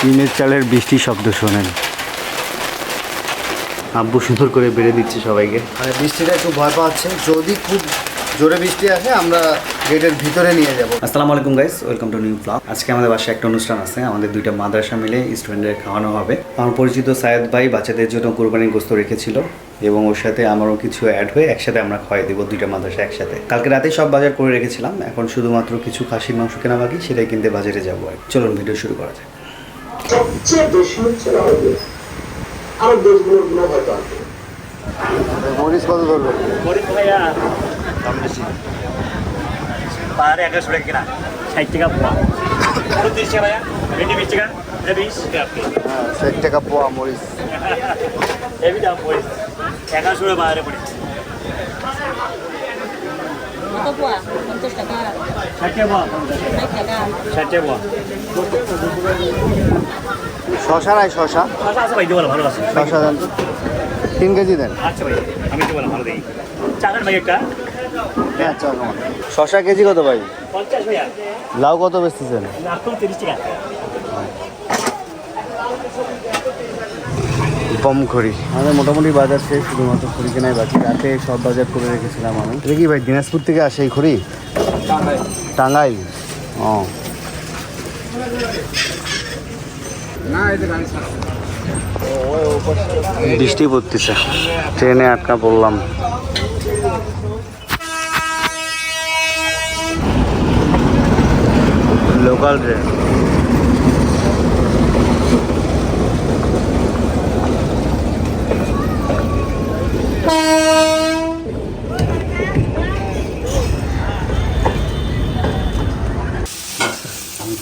টিনের চালের বৃষ্টি শব্দ শোনেন। আব্বু সুন্দর করে বেড়ে দিচ্ছে সবাইকে। আর বৃষ্টিটা একটু ভয় পাচ্ছে। যদি খুব জোরে বৃষ্টি আসে আমরা গেটের ভিতরে নিয়ে যাব। আসসালামু আলাইকুম guys welcome to new blog আজকে আমাদের বাসায় একটা অনুষ্ঠান আছে আমাদের দুইটা মাদ্রাসা মিলে স্টুডেন্টদের খাওয়ানো হবে। আমার পরিচিত সায়েদ ভাই বাচ্চাদের জন্য কোরবানির গোস্ত রেখেছিল এবং ওর সাথে আমারও কিছু অ্যাড হয়ে একসাথে আমরা খাওয়াই দেবো দুইটা মাদ্রাসা একসাথে। কালকে রাতেই সব বাজার করে রেখেছিলাম এখন শুধুমাত্র কিছু খাসির মাংস কেনা বাকি সেটাই কিনতে বাজারে যাব আর চলুন ভিডিও শুরু করা যাক। বেশি আমাদের আরব দেশগুলোরগুলো হয়তো মরিচ কত ধরবে? পাহাড়ে এগারোশো টাকা কিনা? ষাট টাকা পোয়া। তিরিশ টাকা ভাইয়া? ভেন্ডি বিশ টাকা? এটা বিশ? হ্যাঁ ষাট টাকা পোয়া মরিচ। এবি দাম পড়ে। এগারোশো টাকা। পাহাড়ে পড়ে শশা নাই শশা। আচ্ছা আচ্ছা ভাই দেবো ভালো আছে। শশা দেন। তিন কেজি দেন। আচ্ছা ভাই আমি দেবো ভালো দেখি। চাকার ভাই একটা। শশা কেজি কত ভাই? লাউ কত বেচতেছেন? কম খড়ি। আমাদের মোটামুটি বাজার শেষ শুধুমাত্র খড়ি কেনাই বাকি। রাতে সব বাজার করে রেখেছিলাম আমি। এটা কি ভাই দিনাজপুর থেকে আসে এই খড়ি? টাঙ্গাইল। ও। বৃষ্টি পড়তেছে। ট্রেনে আটকা পড়লাম। লোকাল ট্রেন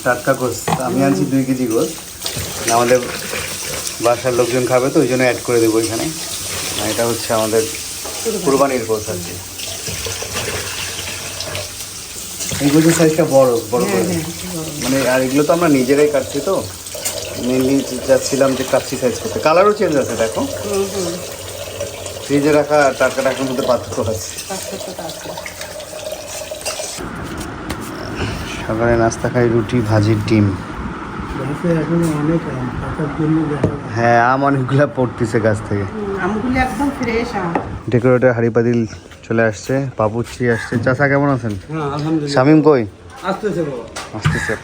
টাটকা গোস আমি আনছি দুই কেজি গোস আমাদের বাসার লোকজন খাবে তো, ওই জন্য অ্যাড করে দেবো এখানে। এটা হচ্ছে আমাদের কুরবানির গোস আর কি। এই গোছের সাইজটা বড় বড় করে মানে আর এগুলো তো আমরা নিজেরাই কাটছি তো। মেনলি যাচ্ছিলাম যে কাচ্ছি সাইজ করতে। কালারও চেঞ্জ আছে দেখো। ফ্রিজে রাখা আর টাটকা টাকার মধ্যে পার্থক্য আছে। সকালে নাস্তা খাই রুটি ভাজির ডিম। হ্যাঁ আম অনেকগুলা পড়তেছে গাছ থেকে। আমগুলি একদম ফ্রেশ আম। ডেকোরেটর হাড়ি পাতিল চলে আসছে পাপুচ্ছি আসছে। চাচা কেমন আছেন? হ্যাঁ শামিম কই? আসতেছে আসতেছে।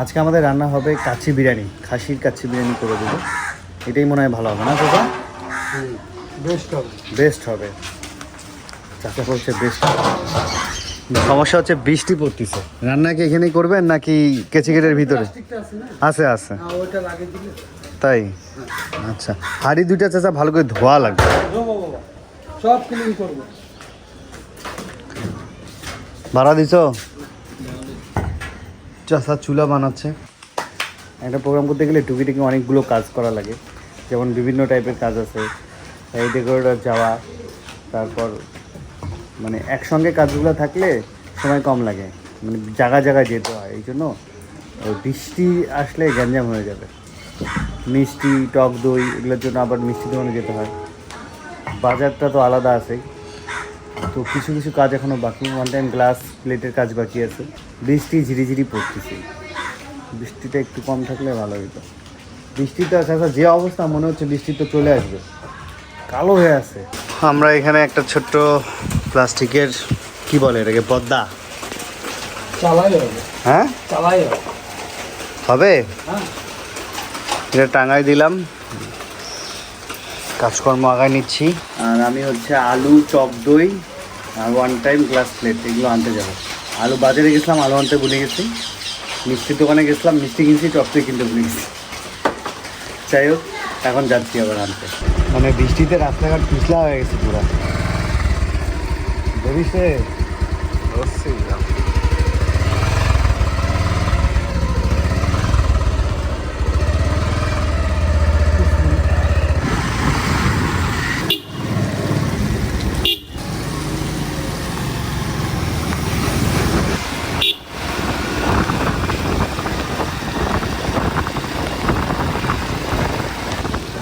আজকে আমাদের রান্না হবে কাচ্চি বিরিয়ানি খাসির কাচ্চি বিরিয়ানি করে দেবো। এটাই মনে হয় ভালো হবে না চাচা? বেস্ট হবে। বেস্ট হবে। চাচা বলছে বেস্ট সমস্যা হচ্ছে বৃষ্টি পড়তেছে। রান্না কি এখানেই করবেন নাকি কেচিকেটের ভিতরে? আছে আছে হ্যাঁ তাই? আচ্ছা। হাড়ি দুইটা চাচা ভালো করে ধোয়া লাগবে। সব ক্লিন করব। ভাড়া দিছ? চাষা চুলা বানাচ্ছে। একটা প্রোগ্রাম করতে গেলে টুকিটাকি অনেকগুলো কাজ করা লাগে। যেমন বিভিন্ন টাইপের কাজ আছে। এই ডেকোরেটর যাওয়া, তারপর মানে একসঙ্গে কাজগুলো থাকলে সময় কম লাগে। মানে জায়গা জায়গায় যেতে হয়, এই জন্য বৃষ্টি আসলে গ্যাঞ্জাম হয়ে যাবে। মিষ্টি, টক দই, এগুলোর জন্য আবার মিষ্টি দোকানে যেতে হয়। বাজারটা তো আলাদা আছে তো কিছু কিছু কাজ এখনও বাকি ওয়ান টাইম গ্লাস প্লেটের কাজ বাকি আছে। বৃষ্টি ঝিরিঝিরি পড়তেছে। বৃষ্টিটা একটু কম থাকলে ভালো হতো বৃষ্টিটা চাচা যে অবস্থা মনে হচ্ছে বৃষ্টি তো চলে আসবে। কালো হয়ে আছে। আমরা এখানে একটা ছোট্ট প্লাস্টিকের কি বলে এটাকে পদ্মা? চালাই হ্যাঁ? চালাই হবে। হ্যাঁ। এটা টাঙাই দিলাম। কাজকর্ম আগায় নিচ্ছি। আর আমি হচ্ছে আলু চপ দই ওয়ান টাইম গ্লাস প্লেট এগুলো আনতে যাব। আলু বাজারে গেছিলাম আলু আনতে ভুলে গেছি। মিষ্টির দোকানে গেছিলাম মিষ্টি কিনছি চপ কিনতে ভুলে গেছি। যাই হোক এখন যাচ্ছি আবার আনতে। মানে বৃষ্টিতে রাস্তাঘাট পিছলা হয়ে গেছে পুরো। ধরিসে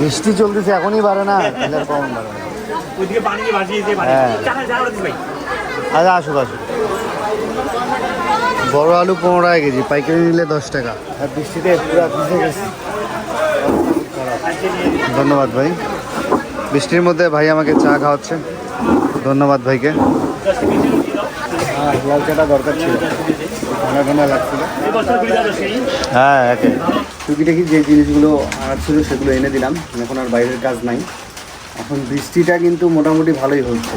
বৃষ্টি চলতেছে এখনই বাড়ে না তাহলে আর কখন বাড়ে না। হ্যাঁ। আচ্ছা আসুক আসুক। বড় আলু পনেরো টাকা কেজি পাইকারি নিলে দশ টাকা। আর বৃষ্টিতে পুরো ভিজে গেছে। ধন্যবাদ ভাই। বৃষ্টির মধ্যে ভাই আমাকে চা খাওয়াচ্ছে। ধন্যবাদ ভাইকে। হ্যাঁ লাল চাটা দরকার ছিল ঠান্ডা ঠান্ডা লাগছিল হ্যাঁ একে। টুকিটাকি যে জিনিসগুলো আনার ছিল সেগুলো এনে দিলাম। এখন আর বাইরের কাজ নাই। এখন বৃষ্টিটা কিন্তু মোটামুটি ভালোই হচ্ছে।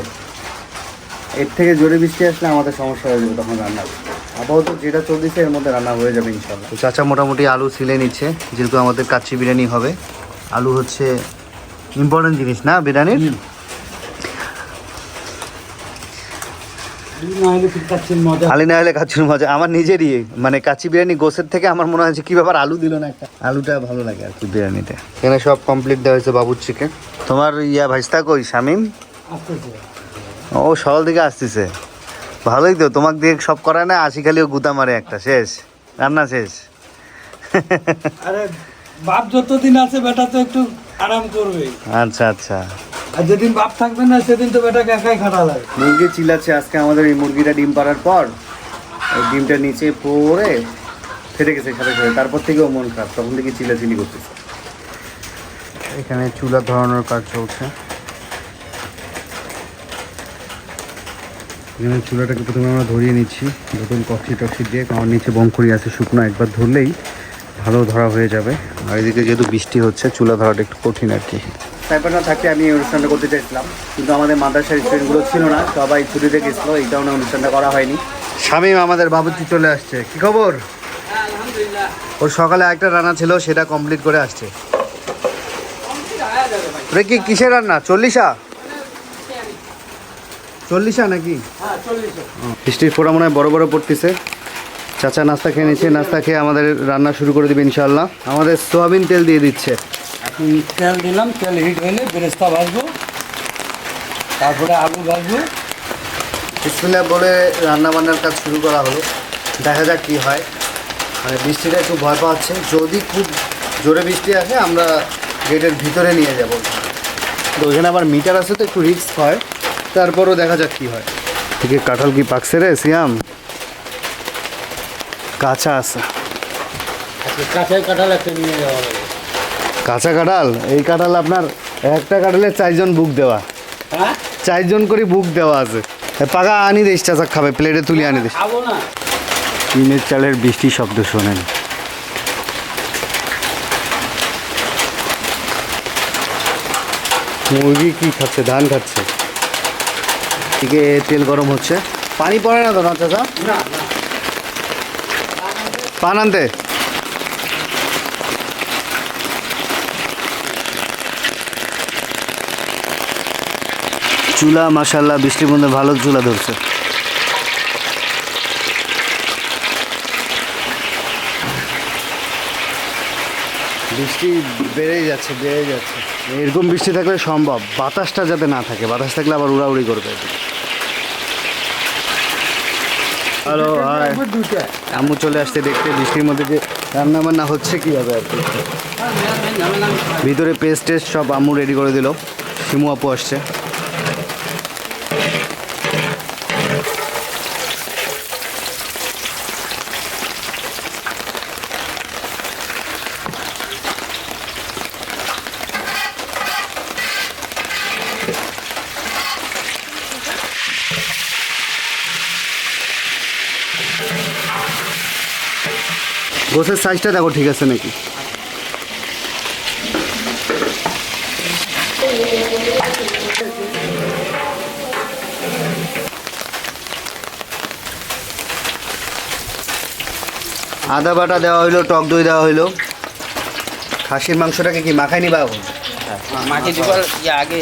এর থেকে জোরে বৃষ্টি আসলে আমাদের সমস্যা হয়ে যাবে তখন রান্না। আপাতত যেটা চলতেছে এর মধ্যে রান্না হয়ে যাবে ইনশাল্লাহ চাচা মোটামুটি আলু সিলে নিচ্ছে। যেহেতু আমাদের কাচ্চি বিরিয়ানি হবে আলু হচ্ছে ইম্পর্টেন্ট জিনিস না বিরিয়ানির? মজা। না হলে কাচ্চির মজা। আমার নিজেরই মানে কাচ্চি বিরিয়ানি গোসের থেকে আমার মনে হয়েছে কি ব্যাপার আলু দিল না একটা। আলুটা ভালো লাগে আর কি বিরিয়ানিতে। এখানে সব কমপ্লিট দেওয়া হয়েছে বাবুর চিকেন তোমার ইয়া ভাইস্তা কই? শামিম? ও সকাল থেকে আসতেছে। ভালোই তো তোমাকে দিয়ে সব করায় না আসি খালি ও গুতা মারে একটা। শেষ। রান্না শেষ। আরে বাপ যতদিন আছে বেটা তো একটু আরাম করবে আচ্ছা আচ্ছা। আর যেদিন বাপ থাকবে না সেদিন তো বেটাকে একাই খাটা লাগে। মুরগি চিলাচ্ছে আজকে আমাদের এই মুরগিটা ডিম পাড়ার পর। ওই ডিমটা নিচে পড়ে ফেটে গেছে সাথে সাথে তারপর থেকেও মন খারাপ তখন থেকে চিলাচিলি করতেছে। এখানে চুলা ধরানোর কাজ চলছে। এখানে চুলাটাকে প্রথমে আমরা ধরিয়ে নিচ্ছি নতুন কক্সি টক্সি দিয়ে কারণ নিচে বঙ্করি আছে শুকনো একবার ধরলেই ভালো ধরা হয়ে যাবে। আর এদিকে যেহেতু বৃষ্টি হচ্ছে চুলা ধরাটা একটু কঠিন আর কি। সাইবার না থাকলে আমি এই অনুষ্ঠানটা করতে চাইছিলাম। কিন্তু আমাদের মাদ্রাসার স্টুডেন্টগুলো ছিল না, সবাই ছুটিতে গেছিল এই কারণে অনুষ্ঠানটা করা হয়নি। শামিম আমাদের বাবুর্চি চলে আসছে। কি খবর? ওর সকালে একটা রান্না ছিল, সেটা কমপ্লিট করে আসছে। ওরে কি কিসের রান্না? চল্লিশা? চল্লিশা নাকি? বৃষ্টির ফোড়া মনে হয় বড় বড় পড়তেছে। চাচা নাস্তা খেয়ে নিচ্ছে, নাস্তা খেয়ে আমাদের রান্না শুরু করে দেবে ইনশাল্লাহ আমাদের সোয়াবিন তেল দিয়ে দিচ্ছে। তেল দিলাম তেল হিট হলে বেরেস্তা ভাজবো তারপরে আলু ভাজবো। বিসমিল্লাহ বলে রান্না বান্নার কাজ শুরু করা হলো। দেখা যাক কি হয়। মানে বৃষ্টিটা একটু ভয় পাচ্ছে। যদি খুব জোরে বৃষ্টি আসে আমরা গেটের ভিতরে নিয়ে যাব। তো ওখানে আবার মিটার আছে তো একটু রিস্ক হয়। তারপরও দেখা যাক কি হয়। ঠিক কাঁঠাল কি পাকছে রে সিয়াম? কাঁচা আছে। কাঁচাই কাঁঠাল একটা নিয়ে যাওয়া হবে। কাঁচা কাঁঠাল? এই কাঁঠাল আপনার একটা কাঁঠালে চারজন বুক দেওয়া। হ্যাঁ? চারজন করে বুক দেওয়া আছে। পাকা আনি দিস চাচা খাবে প্লেটে তুলে আনি দিস টিনের চালের বৃষ্টি শব্দ শোনেন। মুরগি কি খাচ্ছে? ধান খাচ্ছে। এদিকে তেল গরম হচ্ছে। পানি পড়ে না তো না চাচা? পান আনতে? চুলা মাসাল্লাহ বৃষ্টির মধ্যে ভালো চুলা ধরছে। বৃষ্টি বেড়েই যাচ্ছে বেড়েই যাচ্ছে। এরকম বৃষ্টি থাকলে সম্ভব। বাতাসটা যাতে না থাকে বাতাস থাকলে আবার উড়াউড়ি করবে। হ্যালো হাই আম্মু চলে আসতে দেখতে বৃষ্টির মধ্যে যে রান্না বান্না হচ্ছে কীভাবে আর কি। ভিতরে পেস্ট টেস্ট সব আম্মু রেডি করে দিল। শিমু আপু আসছে। গোসের সাইজটা দেখো ঠিক আছে নাকি? আদা বাটা দেওয়া হইল টক দই দেওয়া হইল। খাসির মাংসটাকে কি মাখাই নিবা এখন? মাটি দিবার ইয়ে আগে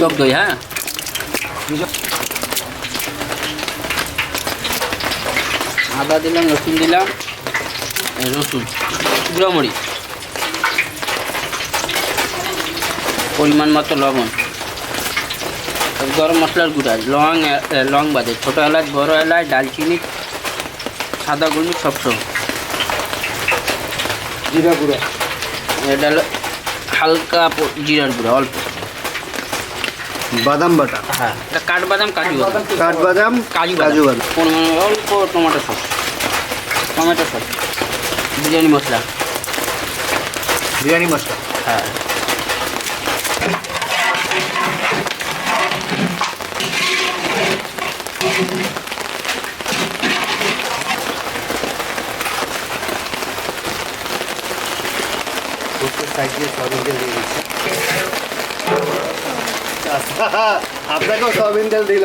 টক দই হ্যাঁ? আদা দিলাম রসুন দিলাম। রসুন গুঁড়ো মরিচ পরিমাণ মতো লবণ গরম মশলার গুঁড়া লং লং বাদে ছোটো এলাচ বড় এলাচ দালচিনি সাদা গোলমরিচ সব সব জিরা গুঁড়া। এটা হলো হালকা জিরার গুঁড়া অল্প। বাদাম বাটা। হ্যাঁ এটা কাঠবাদাম কাজু বাদাম। কাঠবাদাম কাজু কাজু বাদাম। অল্প tomato sauce. Tomato sauce. Biryani মশলা। বিরিয়ানি মশলা? হ্যাঁ। দিয়ে দিচ্ছি। আপনাকেও সয়াবিন তেল দিল।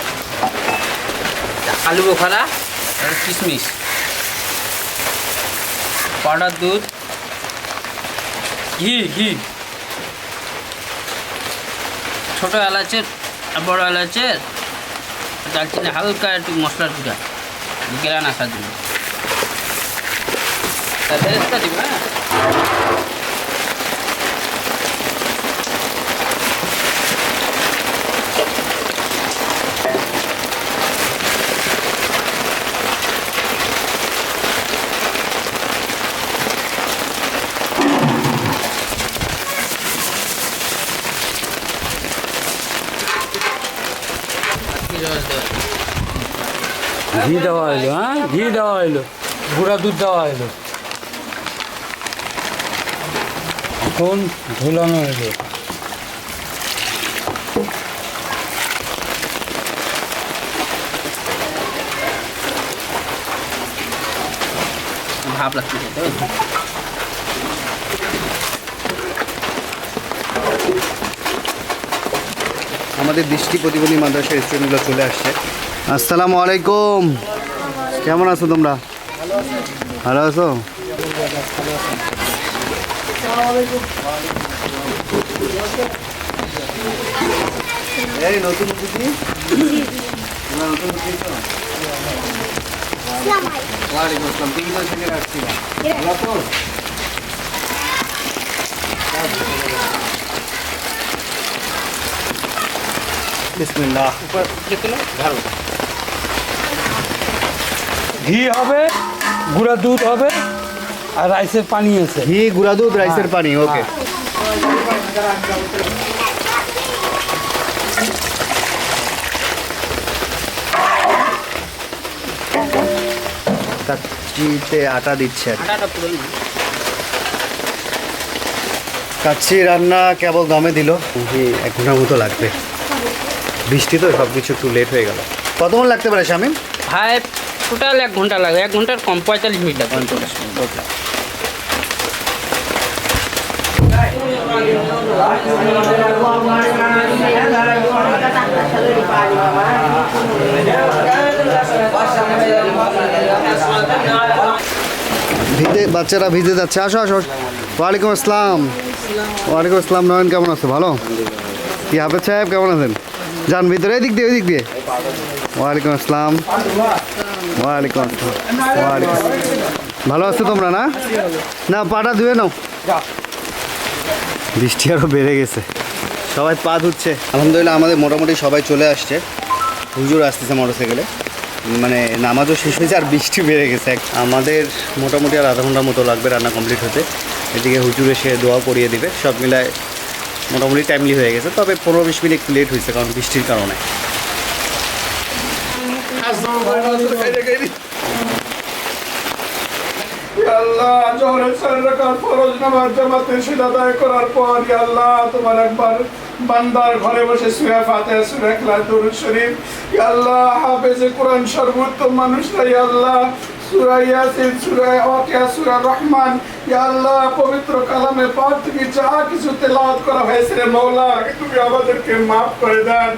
আলু বোখারা আর কিশমিশ। পাউডার দুধ। ঘি ঘি। ছোটো এলাচের বড় এলাচের দালচিনি হালকা একটু মশলার গুঁড়া গ্রান আসার জন্য। হ্যাঁ কি রস দেওয়া ঘি দেওয়া হ্যাঁ? ঘি দেওয়া গুঁড়া দুধ দেওয়া এখন ঝোলানো আমাদের দৃষ্টি প্রতিবন্ধী মাদ্রাসা রেস্টুরেন্টগুলো চলে আসছে। আসসালামু আলাইকুম। কেমন আছো তোমরা? ভালো আছো? এই নতুন অতিথি তোমরা নতুন অতিথি? ওয়ালাইকুম আসসালাম তুমি তো সেখানে আসছিলাম ভালো তো বিসমিল্লাহ। ঘি হবে গুঁড়া দুধ হবে আর রাইসের পানি আছে। ঘি গুঁড়া দুধ রাইসের পানি ওকে। কাচ্চিতে আটা দিচ্ছে আর কি। আটাটা পুরো না। কাচ্চি রান্না কেবল দমে দিল। এক ঘণ্টার মতো লাগবে। বৃষ্টি তো সব কিছু একটু লেট হয়ে গেল। কতক্ষণ লাগতে পারে শামিম? ভাই টোটাল এক ঘণ্টা লাগে, এক ঘণ্টার কম পঁয়তাল্লিশ মিনিট লাগে। ভিজে, বাচ্চারা ভিজে যাচ্ছে। আসো আসো ওয়ালাইকুম আসসালাম। ওয়ালাইকুম আসসালাম, নয়ন, কেমন আছো? ভালো? কি হাফেজ সাহেব, কেমন আছেন? যান ভিতরে এই দিক দিয়ে, ওইদিক দিয়ে। ওয়ালাইকুম আসসালাম। ওয়ালাইকুম ওয়ালাইকুম ভালো আছো তোমরা না? না পাটা ধুয়ে নাও। বৃষ্টি আরও বেড়ে গেছে। সবাই পা ধুচ্ছে। আলহামদুলিল্লাহ আমাদের মোটামুটি সবাই চলে আসছে। হুজুর আসতেছে মোটরসাইকেলে। মানে নামাজও শেষ হয়েছে আর বৃষ্টি বেড়ে গেছে। আমাদের মোটামুটি আর আধা ঘণ্টার মতো লাগবে রান্না কমপ্লিট হতে। এদিকে হুজুর এসে দোয়া করিয়ে দিবে। সব মিলায় মোটামুটি টাইমলি হয়ে গেছে। তবে পনেরো বিশ মিনিট একটু লেট হয়েছে কারণ বৃষ্টির কারণে। আল্লাহ করার পর আল্লাহ, তোমার একবার বান্দার ঘরে বসে সূরা ফাতিহা, সূরা ইখলাস দরুদ শরীফ। আল্লাহ, হাফেজে কোরআন সর্বোত্তম মানুষরা ইয়া আল্লাহ। সূরা ইয়াসিন, সূরা ওয়াকিয়া, সূরা রহমান। ইয়া আল্লাহ, পবিত্র কালামে পাক থেকে যা কিছু তেলাওয়াত করা হয়েছে রে মাওলা তুমি আমাদেরকে মাফ করে দেন।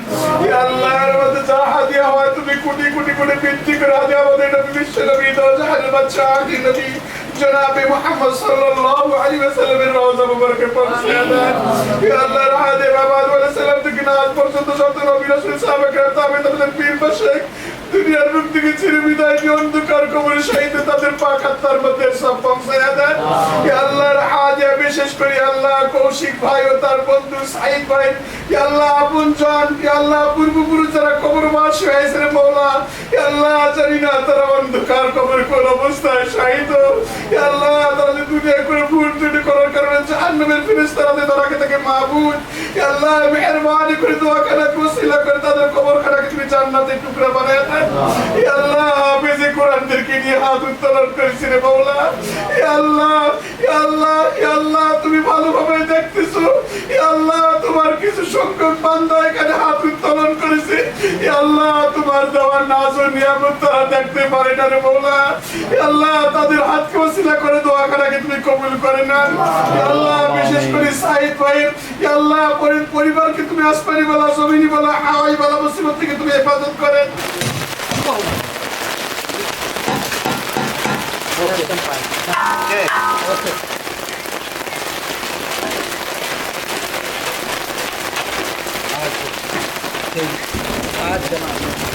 ইয়া আল্লাহ মধ্যে যা হাদিয়া হয় তুমি কোটি কোটি কোটি বৃদ্ধি করে হাদিয়া আমাদের নবী, বিশ্ব নবী, দরজা হাজার বাচ্চা আখির নবী, জনাবে মুহাম্মদ সাল্লাল্লাহু আলাইহি ওয়াসাল্লামের রওজা মুবারকে পৌঁছে দেন ইয়া আল্লাহ রাহাদে বাবা আলাইহিস সালাম থেকে না আজ পর্যন্ত যত নবী রাসূল সাহাবায়ে কেরাম তাবে তাদের পীর পাশে দুনিয়ার মুখ থেকে ছেড়ে বিদায় দিয়ে অন্ধকার কবরে শাহিদে তাদের পাক আত্মার মধ্যে সব পৌঁছে দেন। আল্লাহর হাজে বিশেষ করে আল্লাহ কৌশিক ভাই ও তার বন্ধু সাইদ ভাই আল্লাহ আপন জন আল্লাহ পূর্বপুরুষ যারা কবরবাস হয়েছে রে মৌলা আল্লাহ জানি না তারা অন্ধকার কবর কোন অবস্থায় ইয়া আল্লাহ তারা যে দুনিয়া করে ভুল ত্রুটি করার কারণে জাহান্নামের ফেরেশতারা তারাকে থেকে মাহবুব ইয়া আল্লাহ মেহেরবানি করে দোয়া করে ওসিলা করে তাদের কবরখানাকে তুমি জান্নাতের টুকরা বানায় দেন আল্লাহ হাফেজে কোরআনদেরকে নিয়ে হাত উত্তোলন করেছি রে ইয়া আল্লাহ আল্লাহ আল্লাহ, তুমি ভালোভাবে দেখতেছো। আল্লাহ, তোমার কিছু সংখ্যক বান্দা এখানে হাত উত্তোলন করেছে। আল্লাহ, তোমার দেওয়ার নাজ ও নিয়ামত তারা দেখতে পারে না রে ইয়া আল্লাহ, তাদের হাতকে ওসিলা করে দোয়া করাকে তুমি কবুল করে ইয়া আল্লাহ, বিশেষ করে সাইদ ভাইয়ের। ইয়া আল্লাহ পরিবারকে তুমি আসমানি বলা জমিনি বলা হাওয়াই বলা মুসিবত থেকে তুমি হেফাজত করেন ছোট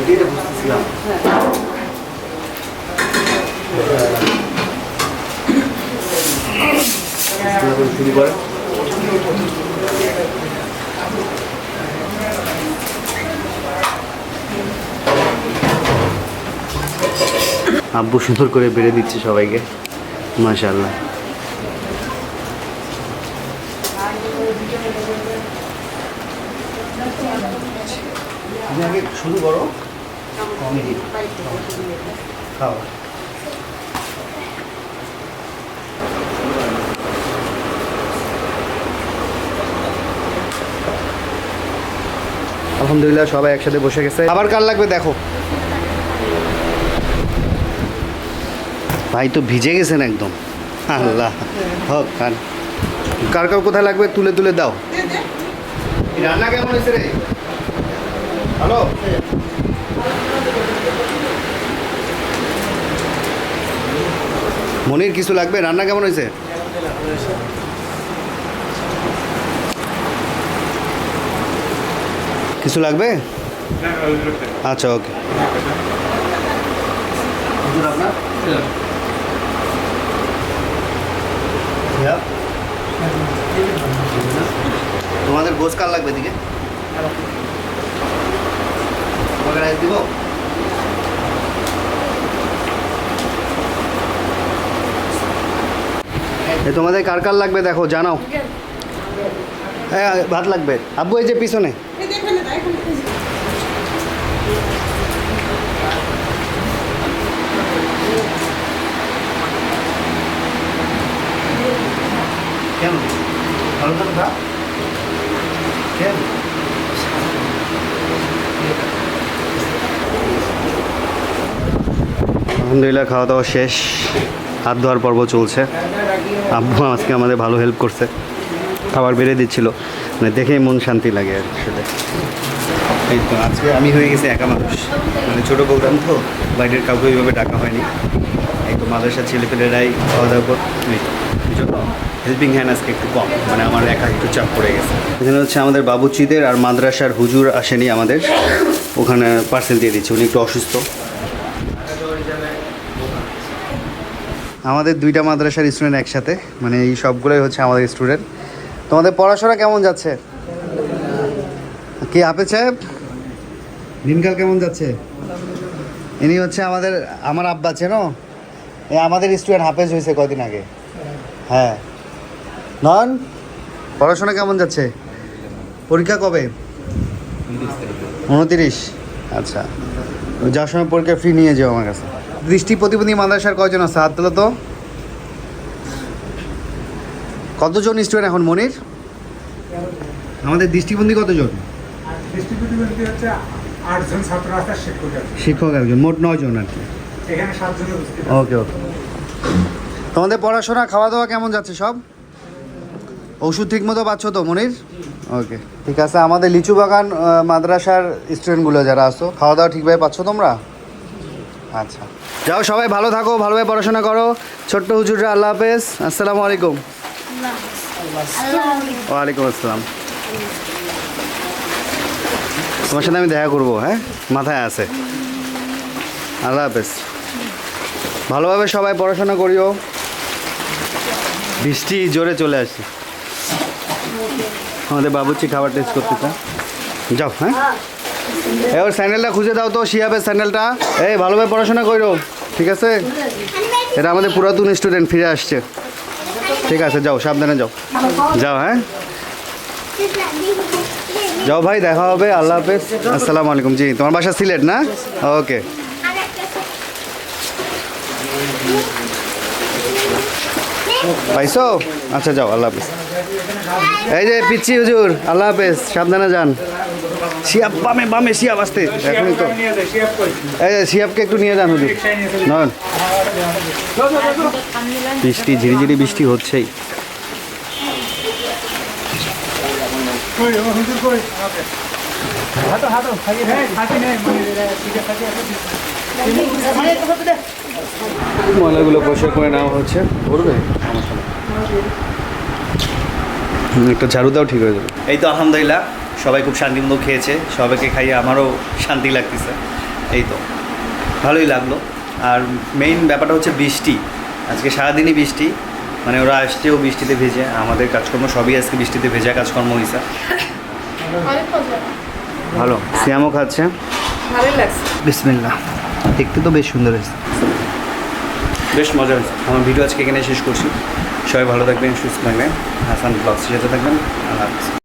এটাই তো বুঝতেছিলাম। শুরু করে। আব্বু সুন্দর করে বেড়ে দিচ্ছে সবাইকে। মাশাআল্লাহ। তুমি আগে শুরু করো। কমেডি। খাও। আলহামদুলিল্লাহ সবাই একসাথে বসে গেছে। আবার কার লাগবে দেখো। ভাই তো ভিজে গেছেন একদম। আল্লাহ হোক কার? কার কোথায় লাগবে? তুলে তুলে দাও। রান্না কেমন হয়েছে রে? হ্যালো মনির, কিছু লাগবে? রান্না কেমন হয়েছে? কিছু লাগবে? আচ্ছা ওকে। তোমাদের গোস কার লাগবে দিকে তোমাকে রাইস দিব এ তোমাদের কার কার লাগবে দেখো জানাও হ্যাঁ ভাত লাগবে আব্বু এই যে পিছনে কেন ভালো তো ভাত কেন আলহামদুলিল্লাহ খাওয়া দাওয়া শেষ। হাত ধোয়ার পর্ব চলছে। আব্বু আজকে আমাদের ভালো হেল্প করছে। খাবার বেড়ে দিচ্ছিল। মানে দেখেই মন শান্তি লাগে আর এই তো, আজকে আমি হয়ে গেছি একা মানুষ। মানে ছোটো বলতাম তো বাইরের কাউকে ওইভাবে ডাকা হয়নি। এই তো মাদ্রাসার ছেলেপেলেরাই খাওয়া দাওয়া কর এই হেল্পিং হ্যান্ড আজকে একটু কম। মানে আমার একা একটু চাপ পড়ে গেছে। এখানে হচ্ছে আমাদের বাবুচিদের আর মাদ্রাসার হুজুর আসেনি আমাদের। ওখানে পার্সেল দিয়ে দিচ্ছে, উনি একটু অসুস্থ। আমাদের দুইটা মাদ্রাসার স্টুডেন্ট একসাথে মানে এই সবগুলোই হচ্ছে আমাদের স্টুডেন্ট তোমাদের পড়াশোনা কেমন যাচ্ছে? কি হাফেজ সাহেব? দিনকাল কেমন যাচ্ছে? ইনি হচ্ছে আমাদের আমার আব্বা চেনো এই আমাদের স্টুডেন্ট হাফেজ হয়েছে কদিন আগে। হ্যাঁ। নন পড়াশোনা কেমন যাচ্ছে? পরীক্ষা কবে? উনতিরিশ আচ্ছা। যাওয়ার সময় পরীক্ষা ফ্রি নিয়ে যাও আমার কাছে। দৃষ্টি প্রতিবন্ধী মাদ্রাসার কয়জন আছে? হাত তোলো তো। কতজন স্টুডেন্ট এখন মনির? আমাদের দৃষ্টিবন্দী কতজন? শিক্ষক একজন। মোট নয় জন আর কি। ওকে ওকে। তোমাদের পড়াশোনা খাওয়া দাওয়া কেমন যাচ্ছে সব? ওষুধ ঠিক মতো পাচ্ছ তো মনির? ওকে ঠিক আছে। আমাদের লিচু বাগান মাদ্রাসার স্টুডেন্টগুলো যারা আসো খাওয়া দাওয়া ঠিকভাবে পাচ্ছ তোমরা? আচ্ছা। যাও সবাই ভালো থাকো, ভালোভাবে পড়াশোনা করো। ছোট্ট হুজুররা, আল্লাহ হাফেজ। আসসালামু আলাইকুম। ওয়ালাইকুম আসসালাম। তোমার সাথে আমি দেখা করব হ্যাঁ? মাথায় আছে। আল্লাহ হাফেজ। ভালোভাবে সবাই পড়াশোনা করিও। বৃষ্টি জোরে চলে আসছে আমাদের বাবুচি খাবার টেস্ট করতেছে। যাও হ্যাঁ? এবার স্যান্ডেলটা খুঁজে দাও তো শিয়াবের স্যান্ডেলটা এই ভালোভাবে পড়াশোনা করো, ঠিক আছে? এটা আমাদের পুরাতন স্টুডেন্ট ফিরে আসছে। ঠিক আছে, যাও, সাবধানে যাও। যাও হ্যাঁ? যাও ভাই, দেখা হবে, আল্লাহ হাফেজ। আসসালামু আলাইকুম, জি, তোমার বাসা সিলেট না? ওকে। পাইছো? আচ্ছা যাও, আল্লাহ হাফেজ। এই যে, পিচ্ছি হুজুর, আল্লাহ হাফেজ, সাবধানে যান। শিয়াব বামে বামে শিয়াব আসতে। এখনই তো। একটু নিয়ে যান হুজুর নয়ন। বৃষ্টি, ঝিরিঝিরি বৃষ্টি হচ্ছেই। ময়লাগুলো পরিষ্কার করে নেওয়া হচ্ছে। করবে একটা ঝাড়ু দাও, ঠিক হয়ে যাবে। এই তো আলহামদুলিল্লাহ। সবাই খুব শান্তিমতো খেয়েছে সবাইকে খাইয়ে আমারও শান্তি লাগতেছে। এই তো ভালোই লাগল। আর মেইন ব্যাপারটা হচ্ছে বৃষ্টি। আজকে সারাদিনই বৃষ্টি মানে ওরা আসছেও বৃষ্টিতে ভেজে আমাদের কাজকর্ম সবই আজকে বৃষ্টিতে ভেজা কাজকর্ম হয়েছে ভালো সিয়ামও খাচ্ছে। বিসমিল্লা দেখতে তো বেশ সুন্দর হয়েছে। বেশ মজা হয়েছে। আমার ভিডিও আজকে এখানে শেষ করছি। সবাই ভালো থাকবেন সুস্থ থাকবেন। হাসান ব্লগসের সাথে থাকবেন। আল্লাহ হাফিজ।